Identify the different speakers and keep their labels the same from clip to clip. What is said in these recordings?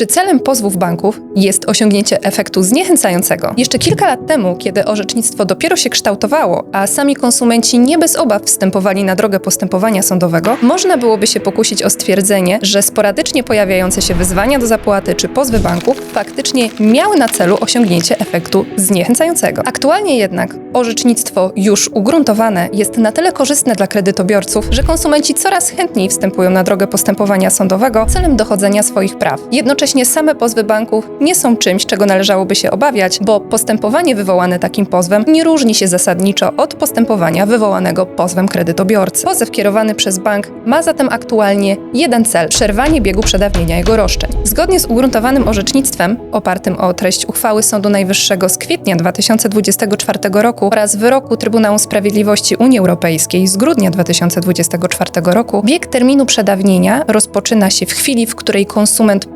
Speaker 1: Czy celem pozwów banków jest osiągnięcie efektu zniechęcającego? Jeszcze kilka lat temu, kiedy orzecznictwo dopiero się kształtowało, a sami konsumenci nie bez obaw wstępowali na drogę postępowania sądowego, można byłoby się pokusić o stwierdzenie, że sporadycznie pojawiające się wyzwania do zapłaty czy pozwy banków faktycznie miały na celu osiągnięcie efektu zniechęcającego. Aktualnie jednak orzecznictwo już ugruntowane jest na tyle korzystne dla kredytobiorców, że konsumenci coraz chętniej wstępują na drogę postępowania sądowego celem dochodzenia swoich praw. Jednocześnie same pozwy banków nie są czymś, czego należałoby się obawiać, bo postępowanie wywołane takim pozwem nie różni się zasadniczo od postępowania wywołanego pozwem kredytobiorcy. Pozew kierowany przez bank ma zatem aktualnie jeden cel przerwanie biegu przedawnienia jego roszczeń. Zgodnie z ugruntowanym orzecznictwem, opartym o treść uchwały Sądu Najwyższego z kwietnia 2024 roku oraz wyroku Trybunału Sprawiedliwości Unii Europejskiej z grudnia 2024 roku, bieg terminu przedawnienia rozpoczyna się w chwili, w której konsument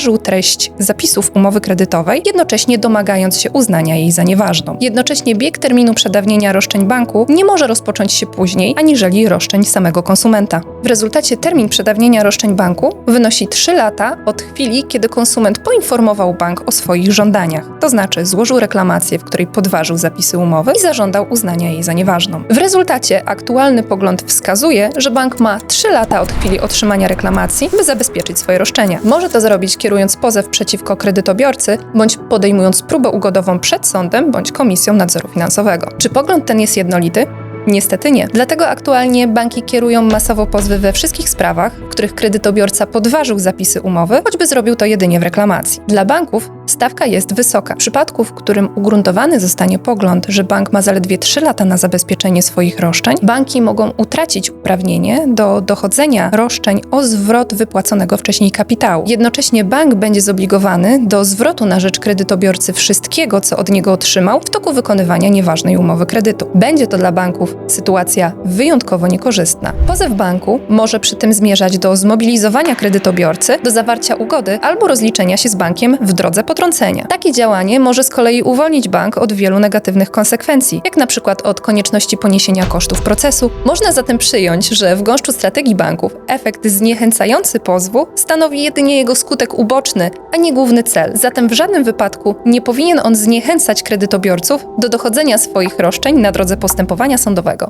Speaker 1: podważył treść zapisów umowy kredytowej, jednocześnie domagając się uznania jej za nieważną. Jednocześnie bieg terminu przedawnienia roszczeń banku nie może rozpocząć się później, aniżeli roszczeń samego konsumenta. W rezultacie termin przedawnienia roszczeń banku wynosi 3 lata od chwili, kiedy konsument poinformował bank o swoich żądaniach, to znaczy złożył reklamację, w której podważył zapisy umowy i zażądał uznania jej za nieważną. W rezultacie aktualny pogląd wskazuje, że bank ma 3 lata od chwili otrzymania reklamacji, by zabezpieczyć swoje roszczenia. Może to zrobić kierując pozew przeciwko kredytobiorcy, bądź podejmując próbę ugodową przed sądem bądź komisją nadzoru finansowego. Czy pogląd ten jest jednolity? Niestety nie. Dlatego aktualnie banki kierują masowo pozwy we wszystkich sprawach, w których kredytobiorca podważył zapisy umowy, choćby zrobił to jedynie w reklamacji. Dla banków stawka jest wysoka. W przypadku, w którym ugruntowany zostanie pogląd, że bank ma zaledwie 3 lata na zabezpieczenie swoich roszczeń, banki mogą utracić uprawnienie do dochodzenia roszczeń o zwrot wypłaconego wcześniej kapitału. Jednocześnie bank będzie zobligowany do zwrotu na rzecz kredytobiorcy wszystkiego, co od niego otrzymał w toku wykonywania nieważnej umowy kredytu. Będzie to dla banków sytuacja wyjątkowo niekorzystna. Pozew banku może przy tym zmierzać do zmobilizowania kredytobiorcy do zawarcia ugody albo rozliczenia się z bankiem w drodze potrącenia. Takie działanie może z kolei uwolnić bank od wielu negatywnych konsekwencji, jak na przykład od konieczności poniesienia kosztów procesu. Można zatem przyjąć, że w gąszczu strategii banków efekt zniechęcający pozwu stanowi jedynie jego skutek uboczny, a nie główny cel. Zatem w żadnym wypadku nie powinien on zniechęcać kredytobiorców do dochodzenia swoich roszczeń na drodze postępowania sądowego.